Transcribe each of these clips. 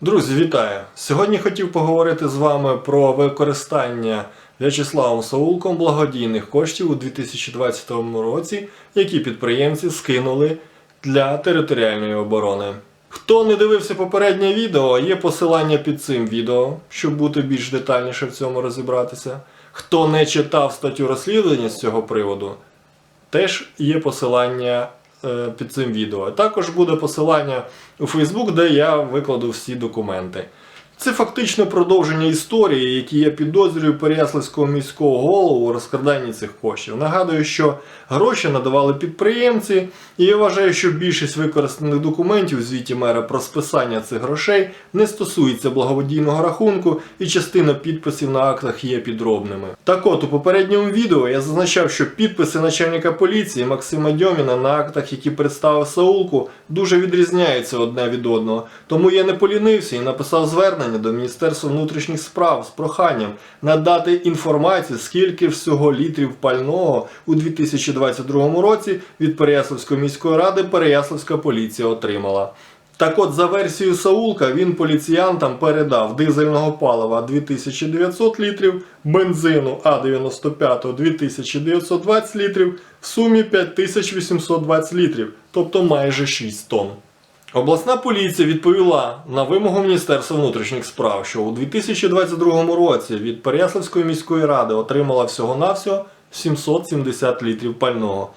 Друзі, вітаю! Сьогодні хотів поговорити з вами про використання В'ячеславом Саулком благодійних коштів у 2020 році, які підприємці скинули для територіальної оборони. Хто не дивився попереднє відео, є посилання під цим відео, щоб бути більш детальніше в цьому розібратися. Хто не читав статтю розслідування з цього приводу, теж є посилання під цим відео. Також буде посилання у Facebook, де я викладу всі документи. Це фактично продовження історії, які я підозрюю Переяславського міського голову у розкраданні цих коштів. Нагадую, що гроші надавали підприємці, і я вважаю, що більшість використаних документів у звіті мера про списання цих грошей не стосується благодійного рахунку, і частина підписів на актах є підробними. Так от у попередньому відео я зазначав, що підписи начальника поліції Максима Дьоміна на актах, які представив Саулку, дуже відрізняються одне від одного. Тому я не полінився і написав звернення до Міністерства внутрішніх справ з проханням надати інформацію, скільки всього літрів пального у 2022 році від Переяславської міської ради Переяславська поліція отримала. Так от, за версією Саулка, він поліціянтам передав дизельного палива 2900 літрів, бензину А95 2920 літрів, в сумі 5820 літрів, тобто майже 6 тонн. Обласна поліція відповіла на вимогу Міністерства внутрішніх справ, що у 2022 році від Переяславської міської ради отримала всього-навсього 770 літрів пального,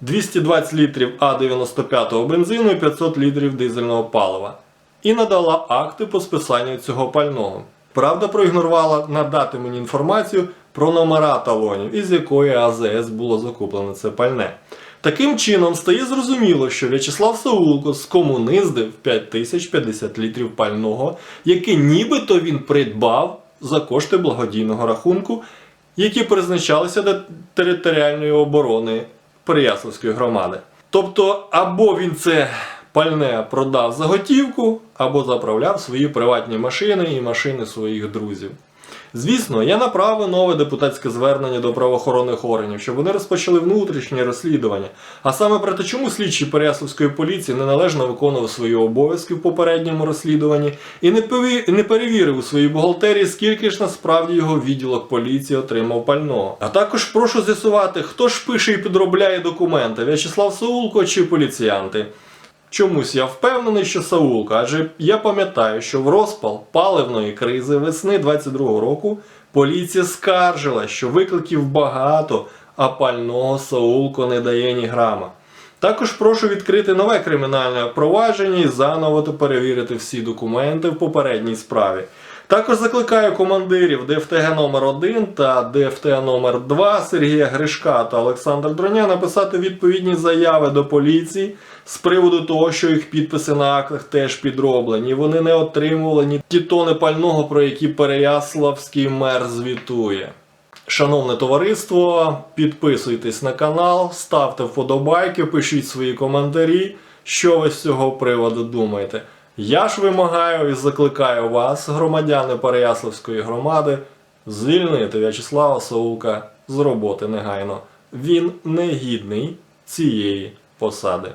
220 літрів А95 бензину і 500 літрів дизельного палива. І надала акти по списанню цього пального. Правда, проігнорувала надати мені інформацію про номера талонів, із якої АЗС було закуплено це пальне. Таким чином стає зрозуміло, що В'ячеслав Саулко скомуниздив 5050 літрів пального, яке нібито він придбав за кошти благодійного рахунку, які призначалися до територіальної оборони Переяславської громади. Тобто, або він це пальне продав за готівку, або заправляв свої приватні машини і машини своїх друзів. Звісно, я направив нове депутатське звернення до правоохоронних органів, щоб вони розпочали внутрішнє розслідування. А саме про те, чому слідчі Переяславської поліції неналежно виконував свої обов'язки в попередньому розслідуванні і не, не перевірив у своїй бухгалтерії, скільки ж насправді його відділок поліції отримав пального. А також прошу з'ясувати, хто ж пише і підробляє документи: В'ячеслав Саулко чи поліціянти. Чомусь я впевнений, що Саулка, адже я пам'ятаю, що в розпал паливної кризи весни 22-го року поліція скаржила, що викликів багато, а пального Саулко не дає ні грама. Також прошу відкрити нове кримінальне провадження і заново перевірити всі документи в попередній справі. Також закликаю командирів ДФТГ номер 1 та ДФТГ номер 2 Сергія Гришка та Олександра Дроня написати відповідні заяви до поліції з приводу того, що їх підписи на актах теж підроблені. Вони не отримували ні ті тони пального, про які Переяславський мер звітує. Шановне товариство, підписуйтесь на канал, ставте вподобайки, пишіть свої коментарі, що ви з цього приводу думаєте. Я ж вимагаю і закликаю вас, громадяни Переяславської громади, звільнити В'ячеслава Саука з роботи негайно. Він не гідний цієї посади.